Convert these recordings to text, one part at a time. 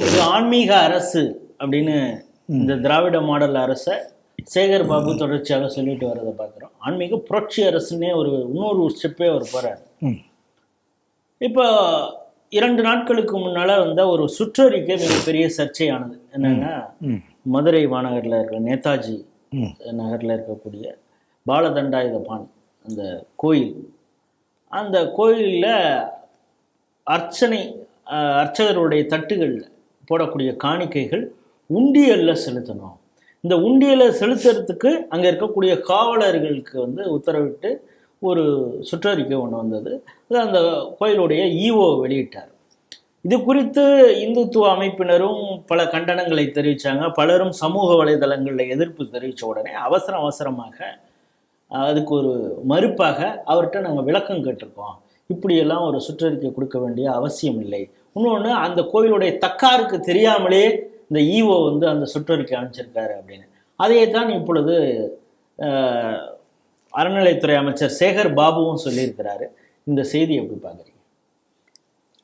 இது ஆன்மீக அரசு அப்படின்னு இந்த திராவிட மாடல் அரசை சேகர் பாபு தொடர்ச்சியாக சொல்லிட்டு வர்றதை பார்க்குறோம். ஆன்மீக புரட்சி அரசுன்னே ஒரு இன்னொரு ஸ்டெப்பே அவர் போறாரு. ம். இப்போ இரண்டு நாட்களுக்கு முன்னால வந்த ஒரு சுற்றறிக்கை மிகப்பெரிய சர்ச்சையானது. என்னன்னா மதுரை மாநகரில் இருக்கிற நேதாஜி நகரில் இருக்கக்கூடிய பாலதண்டாயுதபாணி அந்த கோயில். அந்த கோயிலில் அர்ச்சனை அர்ச்சகருடைய தட்டுகளில் போடக்கூடிய காணிக்கைகள் உண்டியலில் செலுத்தணும். இந்த உண்டியலை செலுத்துறதுக்கு அங்கே இருக்கக்கூடிய காவலர்களுக்கு வந்து உத்தரவிட்டு ஒரு சுற்றறிக்கை ஒன்று வந்தது. அது அந்த கோயிலுடைய ஈஓ வெளியிட்டார். இது குறித்து இந்துத்துவ அமைப்பினரும் பல கண்டனங்களை தெரிவித்தாங்க பலரும் சமூக வலைதளங்களில் எதிர்ப்பு தெரிவித்த உடனே அவசர அவசரமாக அதுக்கு ஒரு மறுப்பாக அவர்கிட்ட நாங்கள் விளக்கம் கேட்டிருக்கோம். இப்படியெல்லாம் ஒரு சுற்றறிக்கை கொடுக்க வேண்டிய அவசியம் இல்லை. இன்னொன்று அந்த கோயிலுடைய தக்காருக்கு தெரியாமலே இந்த ஈஓ வந்து அந்த சுற்றறிக்கை அனுப்பிச்சிருக்காரு அப்படின்னு. அதையே தான் இப்பொழுது அறநிலைத்துறை அமைச்சர் சேகர் பாபுவும் சொல்லியிருக்கிறாரு. இந்த செய்தி எப்படி பார்க்குறீங்க?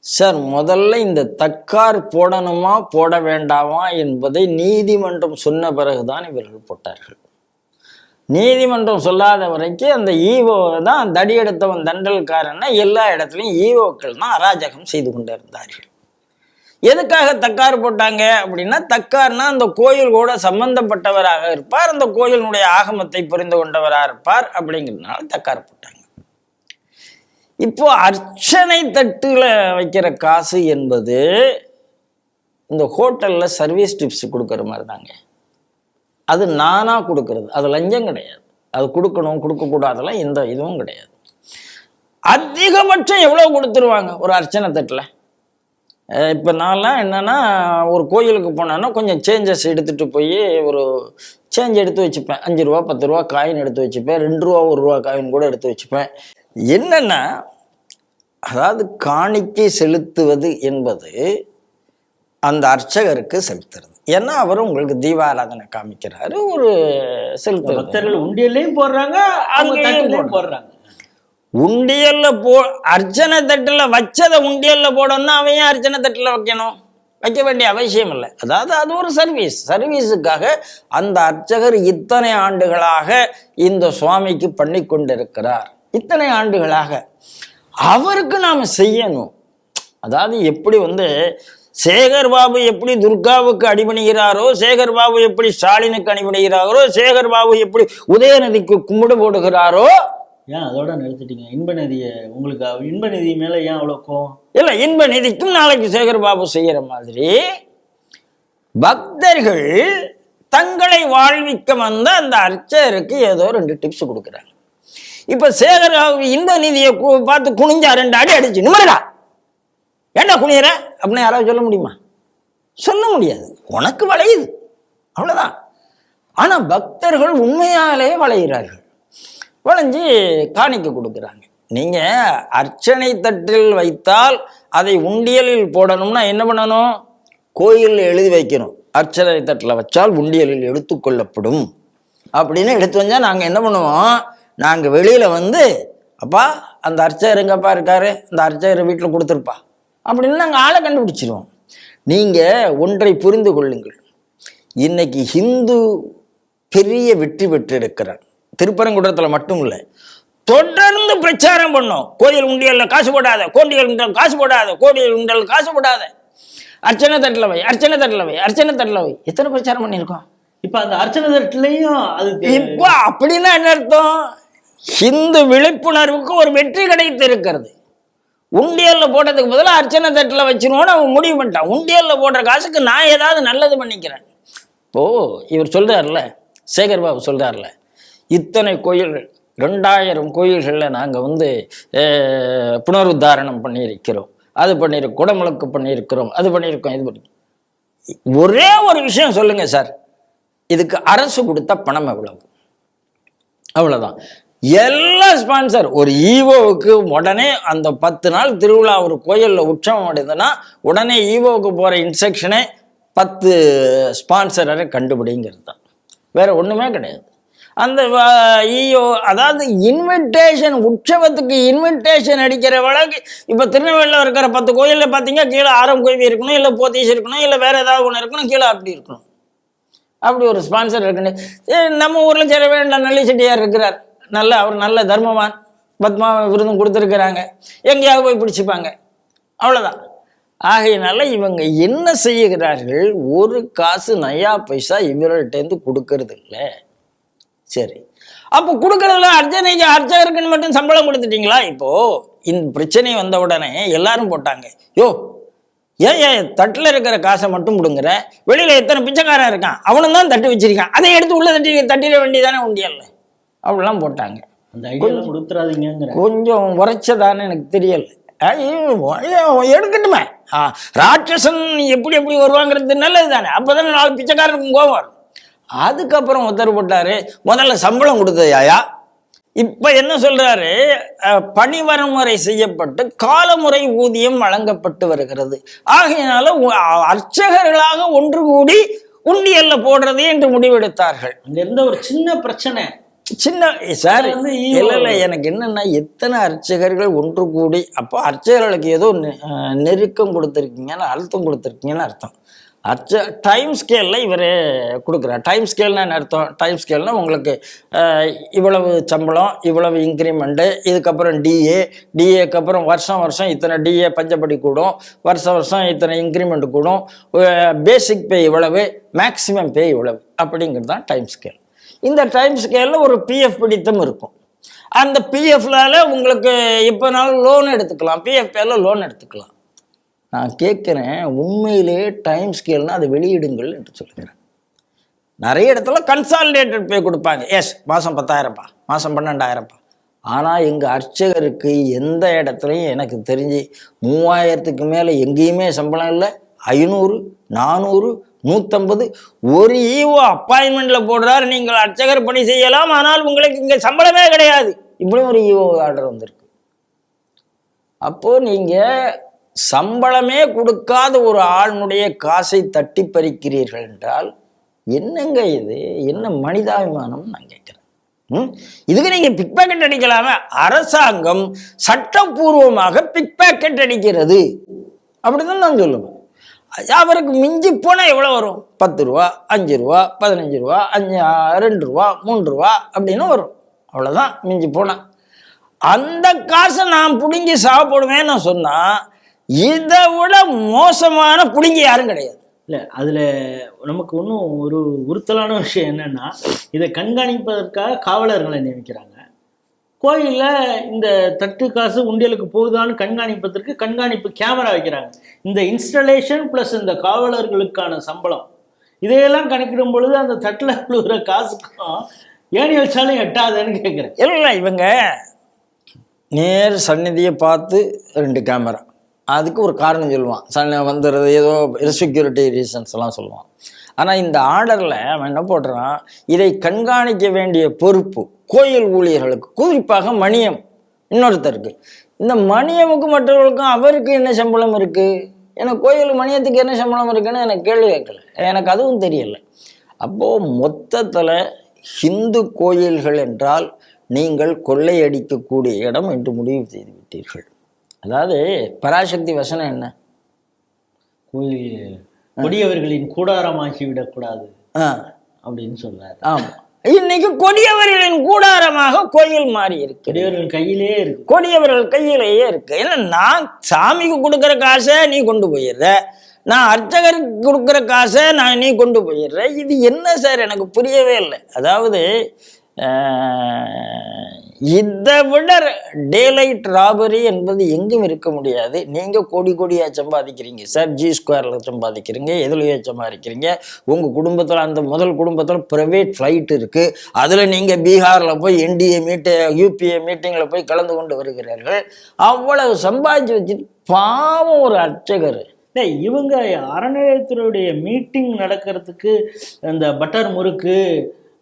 சார் முதல்ல இந்த தக்கார் போடணுமா போட வேண்டாமா என்பதை நீதிமன்றம் சொன்ன பிறகுதான் இவர்கள் போட்டார்கள். நீதிமன்றம் சொல்லாத வரைக்கும் அந்த ஈவோ தான் தடி எடுத்தவன் தண்டல்காரன்னா எல்லா இடத்துலையும் ஈவோக்கள் தான் அராஜகம் செய்து கொண்டிருந்தார்கள். எதுக்காக தக்கார் போட்டாங்க அப்படின்னா தக்கார்னா அந்த கோயில் கூட சம்பந்தப்பட்டவராக இருப்பார் அந்த கோயிலினுடைய ஆகமத்தை புரிந்து கொண்டவராக இருப்பார் அப்படிங்கிறதுனால தக்கார் போட்டாங்க. இப்போ அர்ச்சனை தட்டுல வைக்கிற காசு என்பது இந்த ஹோட்டல்ல சர்வீஸ் டிப்ஸ் கொடுக்குற மாதிரி தாங்க அது நானாக கொடுக்கறது. அது லஞ்சம் கிடையாது. அது கொடுக்கணும் கொடுக்கக்கூடாதெல்லாம் எந்த இதுவும் கிடையாது. அதிகபட்சம் எவ்வளோ கொடுத்துருவாங்க? ஒரு அர்ச்சனை தட்டில். இப்போ நான்லாம் என்னென்னா ஒரு கோயிலுக்கு போனேன்னா கொஞ்சம் சேஞ்சஸ் எடுத்துகிட்டு போய் ஒரு சேஞ்ச் எடுத்து வச்சுப்பேன். அஞ்சு ரூபா பத்து ரூபா காயின் எடுத்து வச்சுப்பேன். ரெண்டு ரூபா ஒரு ரூபா காயின் கூட எடுத்து வச்சுப்பேன். என்னென்னா அதாவது காணிக்கை செலுத்துவது என்பது அந்த அர்ச்சகருக்கு செலுத்துறது. ஏன்னா அவர் உங்களுக்கு தீபாராதனை காமிக்கிறாரு ஒரு செலுத்துறது பக்தர்கள் உண்டியல்லையும் போடுறாங்க அவங்க அங்கேயும் போடுறாங்க. உண்டியல்ல போ அர்ச்சனை தட்டுல வச்சதை உண்டியல்ல போடணும்னா அவன் ஏன் அர்ச்சனை தட்டுல வைக்கணும். வைக்க வேண்டிய அவசியம் இல்லை. அதாவது அது ஒரு சர்வீஸ் சர்வீஸுக்காக அந்த அர்ச்சகர் இத்தனை ஆண்டுகளாக இந்த சுவாமிக்கு பண்ணி கொண்டிருக்கிறார். இத்தனை ஆண்டுகளாக. அவருக்கு நாம செய்யணும். அதாவது எப்படி வந்து சேகர் பாபு எப்படி துர்காவுக்கு அடிபணிகிறாரோ சேகர் பாபு எப்படி ஸ்டாலினுக்கு அடிபணிகிறாரோ சேகர் பாபு எப்படி உதயநிதிக்கு கும்பிடு போடுகிறாரோ? ஏன் அதோட நிறுத்திட்டீங்க? இன்ப நிதியை உங்களுக்கு இன்ப நிதி மேல ஏன் அவ்வளோ கோவம்? இல்ல இன்ப நிதிக்கும் நாளைக்கு சேகர் பாபு செய்யற மாதிரி பக்தர்கள் தங்களை வாழ்விக்க வந்த அந்த அர்ச்சகருக்கு ஏதோ ரெண்டு டிப்ஸ் கொடுக்குறாங்க. இப்ப சேகர் இன்ப நிதியை பார்த்து குனிஞ்சா ரெண்டு அடி அடிச்சு நிம்மதிடா ஏண்டா குனியற? அப்படின்னு யாராவது சொல்ல முடியுமா? சொல்ல முடியாது. உனக்கு வளையுது. அவ்வளோதான் ஆனால் பக்தர்கள் உண்மையாலே வளைகிறார்கள் வளைஞ்சு காணிக்க கொடுக்குறாங்க. நீங்கள் அர்ச்சனை தட்டில் வைத்தால் அதை உண்டியலில் போடணும்னா என்ன பண்ணணும்? கோயிலில் எழுதி வைக்கணும். அர்ச்சனை தட்டில் வச்சால் உண்டியலில் எடுத்துக்கொள்ளப்படும் அப்படின்னு எடுத்து வந்தால் நாங்கள் என்ன பண்ணுவோம்? நாங்கள் வெளியில் வந்து அப்பா அந்த அர்ச்சகர் எங்கப்பா இருக்காரு? அந்த அர்ச்சகர் வீட்டில் கொடுத்துருப்பா. அப்படின்னு நாங்கள் ஆளை கண்டுபிடிச்சிருவோம். நீங்க ஒன்றை புரிந்து கொள்ளுங்கள். இன்னைக்கு ஹிந்து பெரிய வெற்றி பெற்றிருக்கிறார். திருப்பரங்குன்றத்தில் மட்டும் இல்லை தொடர்ந்து பிரச்சாரம் பண்ணோம். கோயில் உண்டியல்ல காசு போடாத கோண்டியல் உண்டியல் காசு போடாத கோடியல் உண்டியல் காசு போடாத. அர்ச்சனை தட்டில் வை அர்ச்சனை தட்டில் வை அர்ச்சனை தட்டில் வை. எத்தனை பிரச்சாரம் பண்ணியிருக்கோம்? இப்ப அந்த அர்ச்சனை தட்டுலையும் அது இப்போ அப்படின்னா என்ன அர்த்தம்? ஹிந்து விழிப்புணர்வுக்கு ஒரு வெற்றி கிடைத்து இருக்கிறது. உண்டியலில் போட்டதுக்கு பதிலாக அர்ச்சனை தட்டில் வச்சிருவோன்னு அவன் முடிவு பண்ணிட்டான். உண்டியலில் போடுற காசுக்கு நான் ஏதாவது நல்லது பண்ணிக்கிறேன். ஓ இவர் சொல்கிறார்ல சேகர் பாபு சொல்கிறார்ல இத்தனை கோயில்கள் ரெண்டாயிரம் கோயில்களில் நாங்கள் வந்து புனருத்தாரணம் பண்ணியிருக்கிறோம். அது பண்ணியிருக்கோம் குடமுழுக்கு பண்ணியிருக்கிறோம் அது பண்ணியிருக்கோம் இது பண்ணி. ஒரே ஒரு விஷயம் சொல்லுங்கள் சார். இதுக்கு அரசு கொடுத்த பணம் எவ்வளவு? அவ்வளோதான் எல்லா ஸ்பான்சர் ஒரு ஈவோவுக்கு உடனே அந்த பத்து நாள் திருவிழா ஒரு கோயிலில் உற்சவம் அடைந்ததுன்னா உடனே ஈவோவுக்கு போகிற இன்ஸ்ட்ரக்ஷனே பத்து ஸ்பான்சரை கண்டுபிடிங்கிறது தான். வேற ஒன்றுமே கிடையாது. அந்த ஈயோ அதாவது இன்விடேஷன் உற்சவத்துக்கு இன்விடேஷன் அடிக்கிற வழக்கு இப்போ திருநெல்வேலியில் இருக்கிற பத்து கோயிலில் பார்த்தீங்கன்னா கீழே ஆரம் கோயில் இருக்கணும் இல்லை போத்தீஸ் இருக்கணும் இல்லை வேறு ஏதாவது ஒன்று இருக்கணும் கீழே அப்படி இருக்கணும். அப்படி ஒரு ஸ்பான்சர் இருக்குன்னு. நம்ம ஊரில் சில வேண்டாம் நல்ல செட்டியார் இருக்கிறார். நல்ல அவர் நல்ல தர்மவான் பத்மா விருதும் கொடுத்துருக்குறாங்க. எங்கேயாவது போய் பிடிச்சிப்பாங்க. அவ்வளோதான் ஆகையினால இவங்க என்ன செய்கிறார்கள்? ஒரு காசு நயா பைசா இவர்கள்ட்டேருந்து கொடுக்கறது இல்லை. சரி. அப்போ கொடுக்கறதுல அர்ச்சனைக்கு அர்ச்சகருக்குன்னு மட்டும் சம்பளம் கொடுத்துட்டீங்களா? இப்போ இந்த பிரச்சனை வந்த உடனே எல்லாரும் போட்டாங்க. யோ ஏன் ஏன் தட்டில் இருக்கிற காசை மட்டும் கொடுங்குற? வெளியில எத்தனை பிச்சைக்காரன் இருக்கான்? அவனும் தான் தட்டு வச்சிருக்கான். அதை எடுத்து உள்ள தட்டி தட்டிட வேண்டியதானே உண்டியல்ல? அப்படிலாம் போட்டாங்க. அந்த ஐடியாலாம் கொடுத்துறாதீங்கிற கொஞ்சம் உரைச்சதான்னு எனக்கு தெரியல. எடுக்கட்டுமே. ராட்சசன் எப்படி எப்படி வருவாங்கிறது நல்லது தானே அப்போதானே நாலு பிச்சைக்காரனுக்கும் கோவம் வரும். அதுக்கப்புறம் உத்தரவு போட்டாரு முதல்ல சம்பளம் கொடுத்தயாயா இப்ப என்ன சொல்றாரு? அஹ், பணி வரமுறை செய்யப்பட்டு காலமுறை ஊதியம் வழங்கப்பட்டு வருகிறது. ஆகையினால அர்ச்சகர்களாக ஒன்று கூடி உண்டியல்ல போடுறது என்று முடிவெடுத்தார்கள். அங்க இருந்த ஒரு சின்ன பிரச்சனை. சின்ன சார். இல்ல இல்ல எனக்கு என்னன்னா எத்தனை அர்ச்சகர்கள் ஒன்று கூடி அப்போ அர்ச்சகர்களுக்கு ஏதோ நெருக்கம் கொடுத்துருக்கீங்கன்னு அழுத்தம் கொடுத்துருக்கீங்கன்னு அர்த்தம். அர்ச்ச டைம் ஸ்கேலில் இவர் கொடுக்குறார். டைம் ஸ்கேல்னா என்ன அர்த்தம்? டைம் ஸ்கேல்னா உங்களுக்கு இவ்வளவு சம்பளம் இவ்வளவு இன்க்ரிமெண்ட்டு இதுக்கப்புறம் டிஏ டிஏக்கு அப்புறம் வருஷம் வருஷம் இத்தனை டிஏ பஞ்சப்படி கூடும் வருஷம் வருஷம் இத்தனை இன்க்ரிமெண்ட் கூடும் பேசிக் பே இவ்வளவு மேக்ஸிமம் பே இவ்வளவு அப்படிங்கிறது தான் டைம் ஸ்கேல் இந்த டைம் ஸ்கேலில் ஒரு பிஎஃப் பிடித்தம் இருக்கும். அந்த பிஎஃப்லால உங்களுக்கு இப்போனாலும் லோன் எடுத்துக்கலாம். பிஎஃப் பேரில் லோன் எடுத்துக்கலாம். நான் கேட்குறேன் உண்மையிலே டைம் ஸ்கேல்னால் அதை வெளியிடுங்கள் என்று சொல்லுகிறேன் நிறைய இடத்துல கன்சாலிடேட்டட் பே கொடுப்பாங்க. எஸ் மாதம் பத்தாயிரம்ப்பா மாதம் பன்னெண்டாயிரம்ப்பா. ஆனால் எங்கள் அர்ச்சகருக்கு எந்த இடத்துலையும் எனக்கு தெரிஞ்சு மூவாயிரத்துக்கு மேலே எங்கேயுமே சம்பளம் இல்லை. ஐநூறு நானூறு நூற்றம்பது ஒரு ஈவோ அப்பாயின்மெண்ட்டில் போடுறாரு. நீங்கள் அர்ச்சகர் பணி செய்யலாம். ஆனால் உங்களுக்கு இங்கே சம்பளமே கிடையாது. இப்படி ஒரு ஈவோ ஆர்டர் வந்திருக்கு. அப்போ நீங்க சம்பளமே கொடுக்காத ஒரு ஆளுடைய காசை தட்டி பறிக்கிறீர்கள் என்றால் என்னங்க இது? என்ன மனிதாபிமானம் நான் கேட்கிறேன். ம்? இதுக்கு நீங்க பிக் பேக்கெட் அடிக்கலாமே. அரசாங்கம் சட்டப்பூர்வமாக பிக் பேக்கெட் அடிக்கிறது. அப்படிதான் நான் சொல்லுவேன். அவருக்கு மிஞ்சி போனால் எவ்வளவு வரும்? பத்து ரூபா அஞ்சு ரூபா பதினஞ்சு ரூபா அஞ்சு ரெண்டு ரூபா மூன்று ரூபா அப்படின்னு வரும். அவ்வளவுதான் மிஞ்சி போனா. அந்த காசை நான் பிடுங்கி சாப்பிடுவேன்னு சொன்னா இதை விட மோசமான பிடுங்கி யாரும் கிடையாது. இல்ல அதுல நமக்கு ஒன்றும் ஒரு உறுத்தலான விஷயம் என்னன்னா இதை கண்காணிப்பதற்காக காவலர்களை நியமிக்கிறாங்க. கோயிலில் இந்த தட்டு காசு உண்டியலுக்கு போகுதான்னு கண்காணிப்பதற்கு கண்காணிப்பு கேமரா வைக்கிறாங்க. இந்த இன்ஸ்டலேஷன் ப்ளஸ் இந்த காவலர்களுக்கான சம்பளம். இதையெல்லாம் கணக்கிடும் பொழுது அந்த தட்டில் விழுகிற காசுக்கும் ஏணி வச்சாலும் எட்டாதுன்னு கேட்குறேன் இல்லை இவங்க நேர் சந்நிதியை பார்த்து ரெண்டு கேமரா. அதுக்கு ஒரு காரணம் சொல்லுவான். சன்ன வந்துடுறது ஏதோ செக்யூரிட்டி ரீசன்ஸ் எல்லாம் சொல்லுவான். ஆனால் இந்த ஆர்டரில் அவன் என்ன போடுறான்? இதை கண்காணிக்க வேண்டிய பொறுப்பு கோயில் ஊழியர்களுக்கு. குறிப்பாக மணியம் இன்னொருத்தருக்கு. இந்த மணியமுக்கு மற்றவர்களுக்கும் அவருக்கு என்ன சம்பளம் இருக்கு? எனக்கு கோயில் மணியத்துக்கு என்ன சம்பளம் இருக்குன்னு எனக்கு கேள்வி கேட்கல. எனக்கு அதுவும் தெரியல. அப்போ மொத்தத்துல ஹிந்து கோயில்கள் என்றால் நீங்கள் கொள்ளையடிக்கக்கூடிய இடம் என்று முடிவு செய்து விட்டீர்கள். அதாவது பராசக்தி வசனம் என்ன? கோயில் கொடியவர்களின் கூடாரமாக்கி விடக்கூடாது ஆ. அப்படின்னு சொல்றாரு. ஆமா. இன்னைக்கு கொடியவர்களின் கூடாரமாக கோயில் மாறி இருக்கு கொடியவர்கள் கையிலே இருக்கு. கொடியவர்கள் கையிலேயே இருக்கு. ஏன்னா நான் சாமிக்கு கொடுக்குற காசை நீ கொண்டு போயிடுற. நான் அர்ச்சகருக்கு கொடுக்குற காசை நான் நீ கொண்டு போயிடுற. இது என்ன சார்? எனக்கு புரியவே இல்லை. அதாவது இதை விட டேலைட் ராபரி என்பது எங்கும் இருக்க முடியாது. நீங்கள் கோடி கோடியாக சம்பாதிக்கிறீங்க. Sir G ஸ்கொயரில் சம்பாதிக்கிறீங்க எதுலையோ சம்பாதிக்கிறீங்க. உங்கள் குடும்பத்தில் அந்த முதல் குடும்பத்தில் ப்ரைவேட் ஃப்ளைட் இருக்குது அதில் நீங்கள் பீகாரில் போய் என்டிஏ மீட்டு யூபிஏ மீட்டிங்கில் போய் கலந்து கொண்டு வருகிறார்கள். அவ்வளவு சம்பாதிச்சு வச்சுட்டு பாவம் ஒரு அர்ச்சகர். டேய் இவங்க அறநிலையத்துறையுடைய மீட்டிங் நடக்கிறதுக்கு இந்த பட்டர் முறுக்கு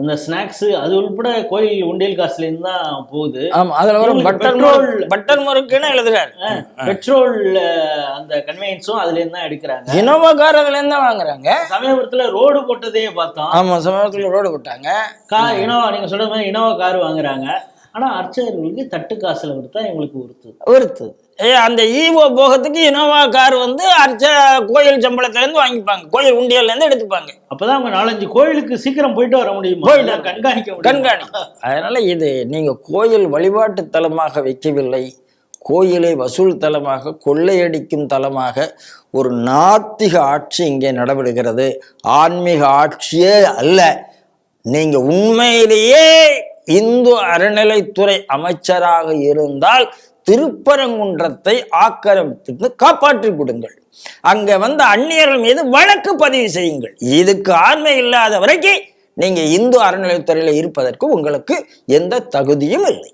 அந்த ஸ்நாக்ஸ் அது உள்பட கோயில் உண்டியல் காசுல இருந்து தான் போகுது. ஆமா அதுல வரும் பெட்ரோல் பட்டர் முறுக்குன்னு எழுதுறாரு. பெட்ரோல் அந்த கன்வெயன்ஸும் அதுல இருந்து தான் எடுக்கிறாங்க. இனோவா கார் அதுல இருந்து தான் வாங்குறாங்க. சமயபுரத்துல ரோடு போட்டதே பார்த்தோம். ஆமா சமீபத்துல ரோடு போட்டாங்க. கா இனோவா நீங்க சொல்ற மாதிரி இனோவா கார் வாங்குறாங்க. ஆனா அர்ச்சகர்களுக்கு தட்டு காசுல கொடுத்தா இவங்களுக்கு உறுத்து. ஒருத்து ஏ அந்த ஈவோ போகத்துக்கு இனோவா கார் வந்து அர்ச்ச கோயில் சம்பளத்துல இருந்து வாங்கிப்பாங்க. கோயில் உண்டியல்ல இருந்து எடுத்துப்பாங்க. அப்பதான் அவங்க நாலஞ்சு கோயிலுக்கு சீக்கிரம் போயிட்டு வர முடியுமா? அதெல்லாம் கண்காணிக்க கண்காணி. அதனால இது நீங்க கோயில் வழிபாட்டு தலமாக வைக்கவில்லை. கோயிலை வசூல் தலமாக கொள்ளையடிக்கும் தலமாக ஒரு நாத்திக ஆட்சி இங்கே நடைபெறுகிறது. ஆன்மீக ஆட்சியே அல்ல. நீங்க உண்மையிலேயே இந்து அறநிலைத்துறை அமைச்சராக இருந்தால் திருப்பரங்குன்றத்தை ஆக்கிரமித்து காப்பாற்றி கொடுங்கள். அங்க வந்த அந்நியர்கள் மீது வழக்கு பதிவு செய்யுங்கள். இதுக்கு ஆண்மை இல்லாத வரைக்கும் நீங்க இந்து அறநிலைத்துறையில இருப்பதற்கு உங்களுக்கு எந்த தகுதியும் இல்லை.